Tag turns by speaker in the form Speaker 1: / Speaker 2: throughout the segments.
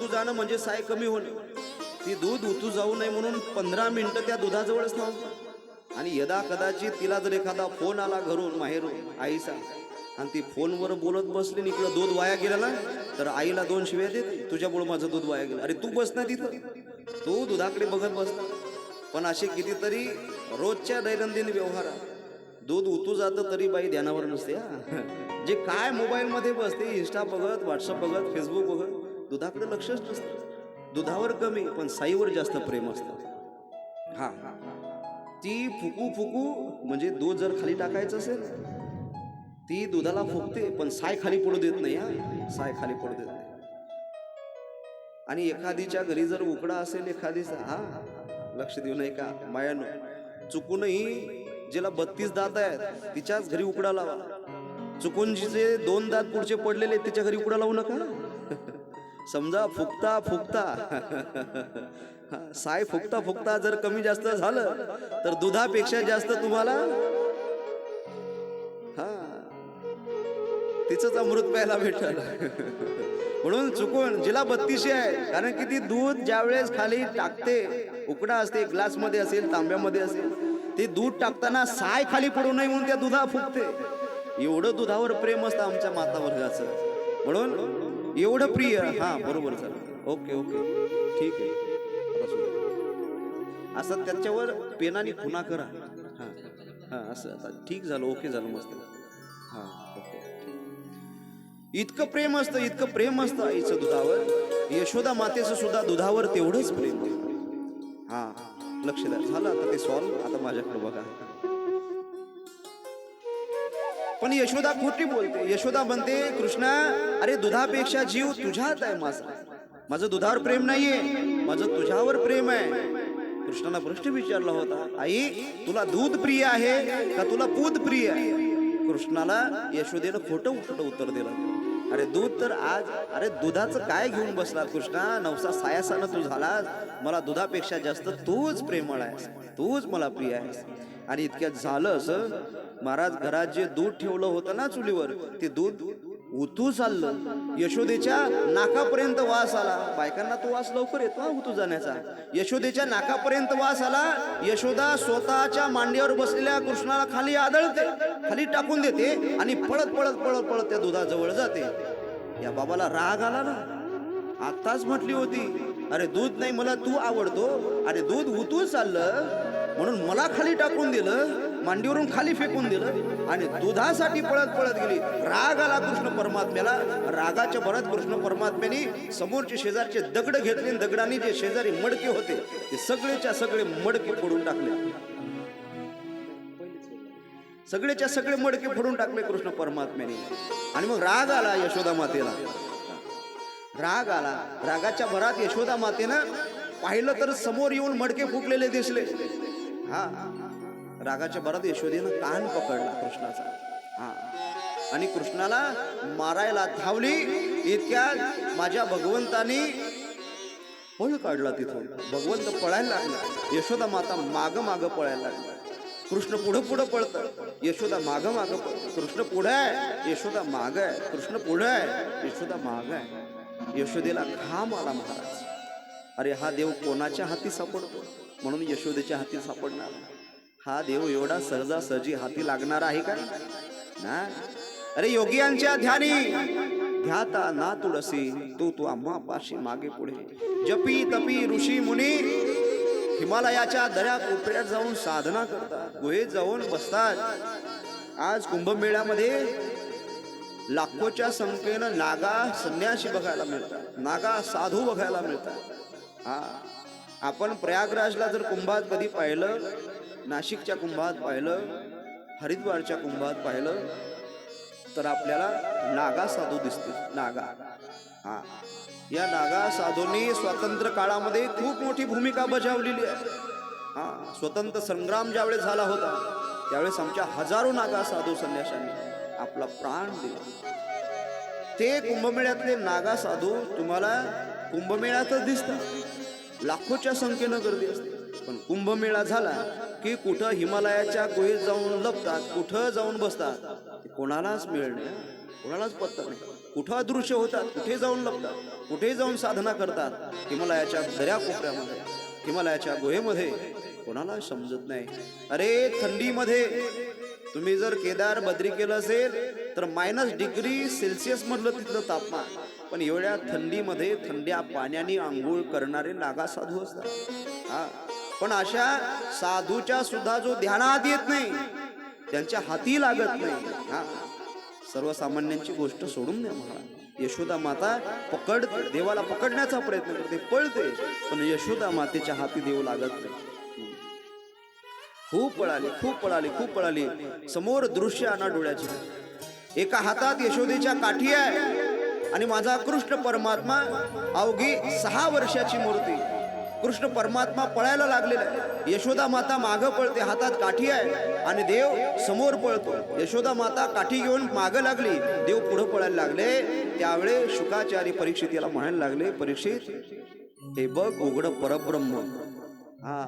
Speaker 1: दूध जाणं म्हणजे साय कमी होणं. ती दूध उतू जाऊ नये म्हणून पंधरा मिनिटं त्या दुधाजवळच नव्हतं आणि यदा कदाचित तिला जर एखादा फोन आला घरून माहेरून आईचा आणि ती फोनवर बोलत बसली आणि इकडं दूध वाया गेलं ना तर आईला दोन शिव्या देत तुझ्यामुळे माझं दूध वाया गेलं. अरे तू बस ना तिथं. तू दुधाकडे बघत बस. पण असे कितीतरी रोजच्या दैनंदिन व्यवहारात दूध उतू जातं तरी बाई ध्यानावर नसते हा. जे काय मोबाईलमध्ये बसते इंस्टा बघत व्हॉट्सअप बघत फेसबुक बघत दुधाकडे लक्षच नसतं. दुधावर कमी पण साईवर जास्त प्रेम असतं. हा. ती फुकू फुकू म्हणजे दूध जर खाली टाकायचं असेल ती दुधाला फुकते पण साय खाली पडू देत नाही हा. साय खाली पडू देत नाही. आणि एखादीच्या घरी जर उकडा असेल एखादीचा हा. लक्ष देऊ नये का? मायानो चुकूनही जिला बत्तीस दात आहेत तिच्याच घरी उकडा लावा. चुकून जिचे दोन दात पुढचे पडलेले आहेत, तिच्या घरी उकडा लावू नका. समजा फुकता फुकता. साय फुकता फुकता जर कमी जास्त झालं तर दुधापेक्षा जास्त तुम्हाला? हा. तिचंच अमृत प्यायला भेटल. म्हणून चुकून जिला बत्तीशी आहे कारण की ती दूध ज्यावेळेस खाली टाकते उकडा असते ग्लासमध्ये असेल तांब्यामध्ये असेल ते दूध टाकताना साय खाली पडू नये म्हणून त्या दुधा फुकते. एवढं दुधावर प्रेम असतं आमच्या माता वर्गाचं म्हणून एवढं प्रिय. हा बरोबर झालं ओके ओके. ठीक आहे. असं त्याच्यावर पेनाने खुना करा. हा हा असं आता ठीक झालं ओके झालं मस्त. हा ओके. इतकं प्रेम असतं इतकं प्रेम असतं आईचं दुधावर. यशोदा मातेचं सुद्धा दुधावर तेवढंच प्रेम. हा लक्ष द्या. झालं आता ते सॉल्व. आता माझ्याकडे बघा. पण यशोदा खोटी बोलते. यशोदा म्हणते कृष्णा अरे दुधापेक्षा जीव तुझ्यात आहे माझा. माझं दुधावर प्रेम नाहीये माझं तुझ्यावर प्रेम आहे. कृष्णाला प्रश्न विचारला होता आई तुला दूध प्रिय आहे का तुला पूत प्रिय आहे? कृष्णाला यशोदेनं खोटं खोटं उत्तर दिलं. अरे दूध तर आज अरे दुधाचं काय घेऊन बसला कृष्णा? नवसा सायासानं तू झालास. मला दुधापेक्षा जास्त तूच प्रेमळ आहेस. तूच मला प्रिय आहेस. आणि इतक्यात झालं असं महाराज घरात जे दूध ठेवलं होतं ना चुलीवर ते दूध उतू चाललं. यशोदेच्या नाकापर्यंत वास आला. बायकांना तो वास लवकर येतो ना उतू जाण्याचा. यशोदेच्या नाकापर्यंत वास आला. यशोदा स्वतःच्या मांडीवर बसलेल्या कृष्णाला खाली आदळते खाली टाकून देते आणि पळत पळत पळत पळत त्या दुधाजवळ जाते. या बाबाला राग आला ना. आत्ताच म्हटली होती अरे दूध नाही मला तू आवडतो. अरे दूध उतू चाललं म्हणून मला खाली टाकून दिलं मांडीवरून खाली फेकून दिलं. आणि दुधासाठी पळत पळत गेली. राग आला कृष्ण परमात्म्याला. रागाच्या भरात कृष्ण परमात्म्याने समोरचे शेजारचे दगड घेतले दगडाने जे शेजारी मडके होते ते सगळेच्या सगळे मडके फोडून टाकले. सगळेच्या सगळे मडके फोडून टाकले कृष्ण परमात्म्याने. आणि मग राग आला यशोदा मातेला. राग आला. रागाच्या भरात यशोदा मातेनं पाहिलं तर समोर येऊन मडके फुकलेले दिसले. हा. रागाच्या भरात यशोदेनं कान पकडला कृष्णाचा. हा. आणि कृष्णाला मारायला धावली इतक्यात माझ्या भगवंतानी पळ काढला तिथून. भगवंत पळायला लागला. यशोदा माता माग माग पळायला लागला. कृष्ण पुढं पुढं पळत. यशोदा माग माग कृष्ण पुढे आहे यशोदा माग आहे. कृष्ण पुढे आहे यशोदा माग आहे. यशोदेला घाम आला महाराज. अरे हा देव कोणाच्या हाती सापडतो? म्हणून यशोदेच्या हाती सापडणार हा देव एवढा सहजासहजी हाती लागणार आहे का? ना? अरे योगियांच्या ध्यानी ध्याता ना तुळसी तू तू आम्हा पाशी मागे पुढे. जपी तपी ऋषी मुनी हिमालयाच्या दऱ्या कोपऱ्यात जाऊन साधना करतात गुहेत जाऊन बसतात. आज कुंभमेळ्यामध्ये लाखोच्या संख्येनं नागा संन्यासी बघायला मिळतात नागा साधू बघायला मिळतात. हा आपण प्रयागराजला जर कुंभात कधी पाहिलं नाशिकच्या कुंभात पाहिलं हरिद्वारच्या कुंभात पाहिलं तर आपल्याला नागा साधू दिसते नागा. हा. या नागा साधूंनी स्वातंत्र्य काळामध्ये खूप मोठी भूमिका बजावलेली आहे. हा. स्वतंत्र संग्राम ज्यावेळेस झाला होता त्यावेळेस आमच्या हजारो नागा साधू संन्याशांनी आपला प्राण दिला. ते कुंभमेळ्यातले नागा साधू तुम्हाला कुंभमेळ्यातच दिसतात. लाखोच्या संख्येनं गर्दी असते. पण कुंभमेळा झाला की कुठं हिमालयाच्या गुहेत जाऊन लपतात कुठं जाऊन बसतात ते कोणालाच मिळणे कोणालाच पत्ता नाही. कुठं अदृश्य होतात कुठे जाऊन लपतात कुठे जाऊन साधना करतात हिमालयाच्या दऱ्या कोपऱ्यामध्ये हिमालयाच्या गुहेमध्ये कोणाला समजत नाही. अरे थंडीमध्ये तुम्ही जर केदार बद्री केलं असेल तर मायनस डिग्री सेल्सिअस मधलं तिथलं तापमान. पण एवढ्या थंडीमध्ये थंड्या पाण्याने आंघोळ करणारे नागा साधू असतात. हा पण अशा साधूच्या सुद्धा जो ध्यानात येत नाही त्यांच्या हाती लागत नाही. हा. सर्वसामान्यांची गोष्ट सोडून द्या महाराज. यशोदा माता पकड देवाला पकडण्याचा प्रयत्न करते पळते पण यशोदा मातेच्या हाती देव लागत नाही. खूप पळाली खूप पळाली खूप पळाली. समोर दृश्य आणा डोळ्याचे. एका हातात यशोदेच्या काठी आहे आणि माझा कृष्ण परमात्मा अवघी सहा वर्षाची मूर्ती. कृष्ण परमात्मा पळायला लागलेला आहे. यशोदा माता मागं पळते हातात काठी आहे आणि देव समोर पळतो. यशोदा माता काठी घेऊन मागं लागली देव पुढं पळायला लागले. त्यावेळे शुकाचारी परीक्षित याला म्हणायला लागले परीक्षित हे बघ उघड परब्रह्म. हा.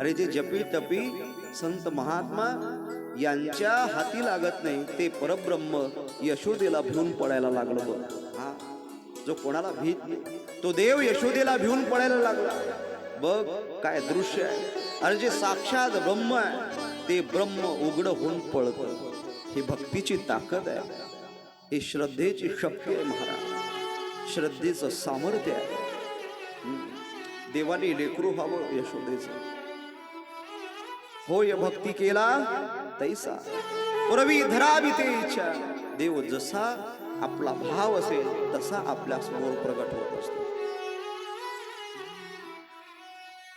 Speaker 1: अरे जे जपी तपी संत महात्मा यांच्या हाती लागत नाही ते परब्रह्म यशोदेला भिवून पडायला लागलं बघ. जो कोणाला भीत नाही. तो देव यशोदेला भिवून पडायला लागला. बघ काय दृश्य आहे. अरे जे साक्षात ब्रह्म आहे ते ब्रह्म उघड होऊन पळत. ही भक्तीची ताकद आहे. ही श्रद्धेची शक्ती आहे महाराज. श्रद्धेचं सामर्थ्य आहे. देवाने लेकरू व्हावं यशोदेचं. होय भक्ती केला तैसा. पुरवी धरावी ते इच्छा. देव जसा आपला भाव असेल, तसा आपल्या समोर प्रगट होत असतो.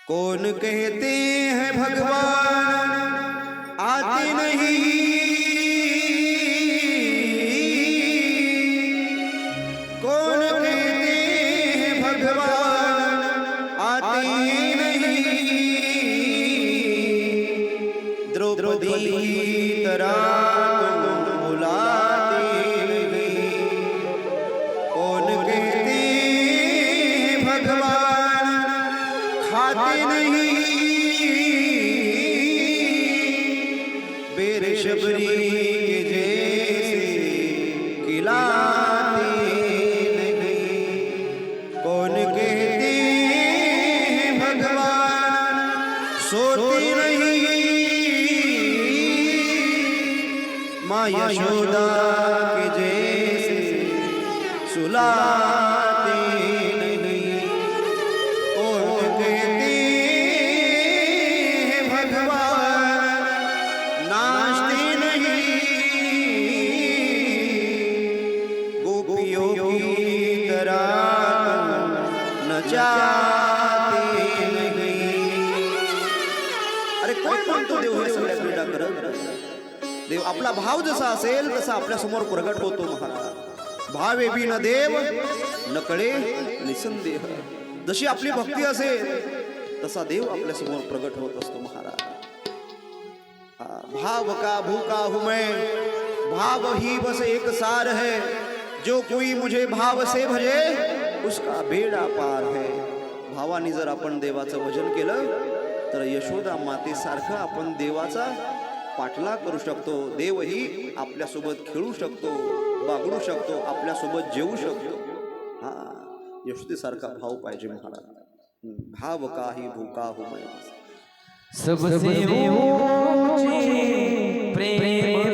Speaker 1: कौन कहते हैं भगवान, आते नहीं? कौन कहते हैं भगवान, आते यशोदा के जैसे सुलाते नहीं। कौन कहते हैं भगवान नाचते नहीं। गोपियों की तरह देव आपला भाव जसा असेल तसा आपल्यासमोर प्रगट होतो महाराज. भावे बिन देव नकळे निसंदेह. जशी आपली भक्ती असेल तसा देव आपल्यासमोर प्रगट होत असतो महाराज. भाव का भूका हुमय भाव ही बस एक सार है. जो कोई मुझे भाव से भजे उसका बेडा पार है. भावानी जर आपण देवाचं भजन केलं तर यशोदा मातेसारखं आपण देवाचा पाठला करू शकतो. देवही आपल्यासोबत खेळू शकतो बागडू शकतो आपल्यासोबत जेवू शकतो. हा यशोदेसारखा भाव पाहिजे महाराज. भाव काही भूका हो मैं
Speaker 2: सबसे प्रेम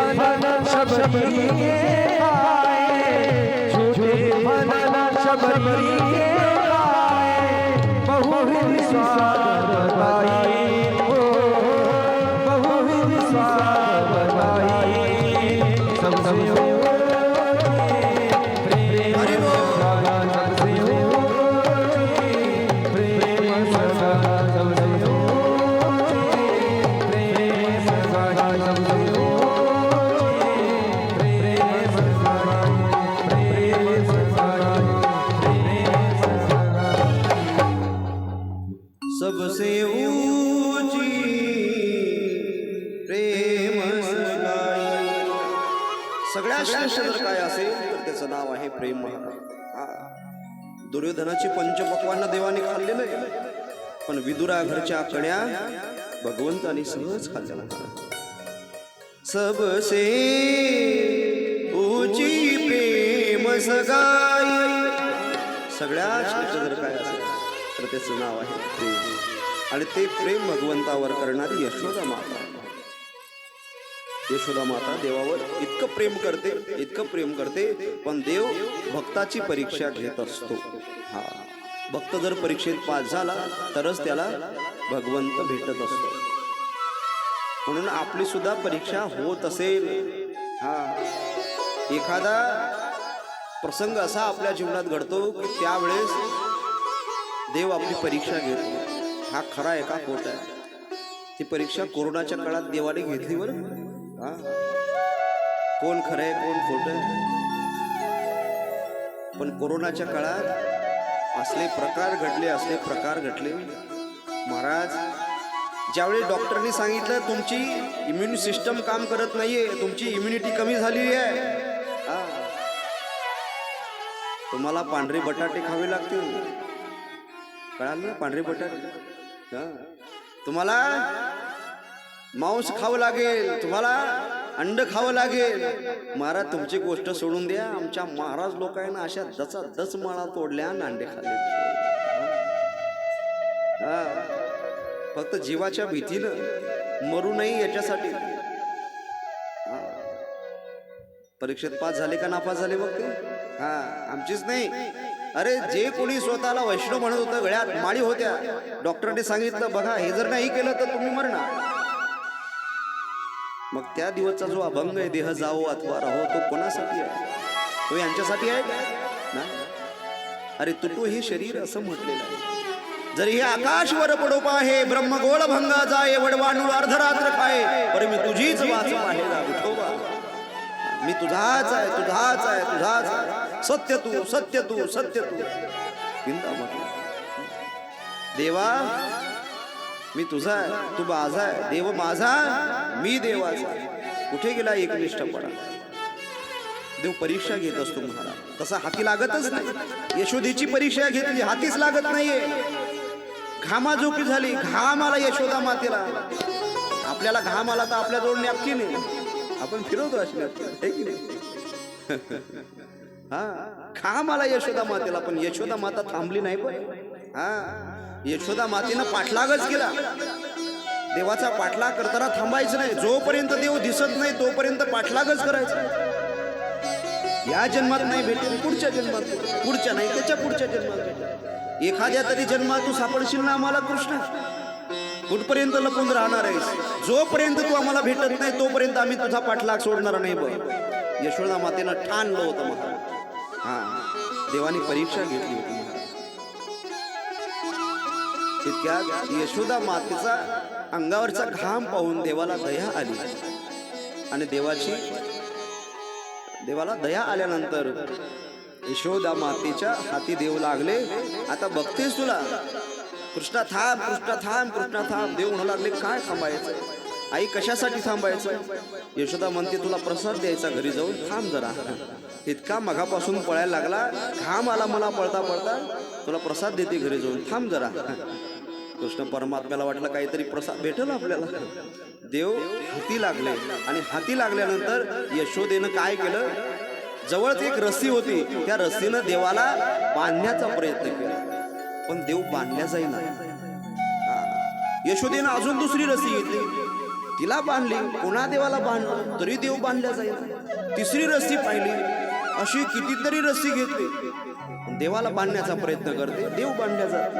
Speaker 2: छोटे फनन शबरी आए छोटे फनन शबरी के गाए बहुविध स्वाद बताई
Speaker 1: दुर्योधनाची पंचपक्वांना देवाने खाल्ले नाही. पण विदुरा घरच्या कड्या भगवंतानी सहज खाल्ल्या सबसे ऊंची प्रेम सगाई. सगळ्यात श्रेष्ठ जर काय असेल तर त्याचं नाव आहे प्रेम. आणि ते प्रेम भगवंतावर करणारी यशोदा माता. यशोदा माता देवावर इतकं प्रेम करते इतकं प्रेम करते पण देव भक्ताची परीक्षा घेत असतो. हा. भक्त जर परीक्षेत पास झाला तरच त्याला भगवंत भेटत असतो. म्हणून आपली सुद्धा परीक्षा होत असेल. हा. एखादा प्रसंग असा आपल्या जीवनात घडतो की त्यावेळेस देव आपली परीक्षा घेतो. हा खरा एका खोट आहे. ती परीक्षा कोरोनाच्या काळात देवाने घेतली बरं. हा? कोण खरं आहे कोण खोटं पण कोरोनाच्या काळात असले प्रकार घडले असले प्रकार घडले. महाराज ज्यावेळी डॉक्टरनी सांगितलं तुमची इम्युन सिस्टम काम करत नाहीये तुमची इम्युनिटी कमी झालेली आहे. हा. तुम्हाला पांढरे बटाटे खावे लागतील. कळाल ना पांढरे बटाटे? तुम्हाला मांस खावं लागेल तुम्हाला अंड खावं लागेल. महाराज तुमची गोष्ट सोडून द्या. आमच्या महाराज लोकांना अशा दचा दच माळा तोडल्या आणि अंडे खाल्ले. फक्त जीवाच्या भीतीनं मरू नये याच्यासाठी परीक्षेत पास झाले का नापास झाले मग ते? हा आमचीच नाही. अरे जे कोणी स्वतःला वैष्णव म्हणत होतं गळ्यात माळी होत्या. डॉक्टरने सांगितलं बघा हे जर नाही केलं तर तुम्ही मरणार. मग त्या दिवसचा जो अभंग आहे देह जावो अथवा राहो तो कोणासाठी आहे? तो यांच्यासाठी आहे ना? अरे तुटू हे शरीर असं म्हटलेलं आहे. जरी हे आकाश वर पडोपा आहे ब्रह्मगोळ भंगा जाय वडवाणूळ अर्धरात्र काय पर मी तुझीच वाच आहे विठोबा मी तुझाच आहे तुझाच आहे तुझाच आहे. सत्य तू सत्य तू सत्य तू. चिंता म्हटलं. देवा मी तुझा आहे तू माझा आहे देव माझा मी देवाचा कुठे गेला एकनिष्ठपणा? देव परीक्षा घेत असतो महाराज तसा हाती लागतच नाही. यशोदेची परीक्षा घेतली हातीच लागत नाहीये. घामाझोकी झाली घाम आला यशोदा मातेला. आपल्याला घाम आला तर आपल्या जवळ नॅपकिन नाही आपण फिरवतो अशी हा घाम आला यशोदा मातेला पण यशोदा माता थांबली नाही पण. हा. यशोदा मातेनं पाठलागच केला. देवाचा पाठलाग करताना थांबायचं नाही. जोपर्यंत देव दिसत नाही तोपर्यंत पाठलागच करायचं. या जन्मात नाही भेटेल पुढच्या जन्मात पुढच्या नाही त्याच्या पुढच्या जन्मात भेटेल. एखाद्या तरी जन्मात तू सापडशील ना आम्हाला कृष्ण? कुठपर्यंत लपून राहणार आहेस? जोपर्यंत तू आम्हाला भेटत नाही तोपर्यंत आम्ही तुझा पाठलाग सोडणार नाही बघ. यशोदा मातेनं ठाणलं होतं महाराज हा. देवानी परीक्षा घेतली होती. तितक्यात यशोदा मातेचा अंगावरचा घाम पाहून देवाला दया आली. आणि देवाची देवाला दया आल्यानंतर यशोदा मातेच्या हाती देव लागले. आता बघतेस तुला. कृष्णा थांब कृष्णा थांब कृष्णा थांब. देव म्हणू लागले काय थांबायचं? आई कशासाठी थांबायचं? यशोदा म्हणते तुला प्रसाद द्यायचा घरी जाऊन. थांब जरा. इतका मघापासून पळायला लागला. घाम आला मला पळता पळता. तुला प्रसाद देते घरी जाऊन. थांब जरा. कृष्ण परमात्म्याला वाटलं काहीतरी प्रसाद भेटेल आपल्याला. देव हाती लागले आणि हाती लागल्यानंतर यशोदेनं काय केलं? जवळच एक रस्सी होती. त्या रस्सीनं देवाला बांधण्याचा प्रयत्न केला. पण देव बांधल्या जाईना. यशोदेनं अजून दुसरी रस्सी घेतली. तिला बांधली. पुन्हा देवाला बांधलं. तरी देव बांधल्या जाईल तिसरी रस्सी पाहिली. अशी कितीतरी रस्सी घेतली. देवाला बांधण्याचा प्रयत्न करते. देव बांधल्या जातो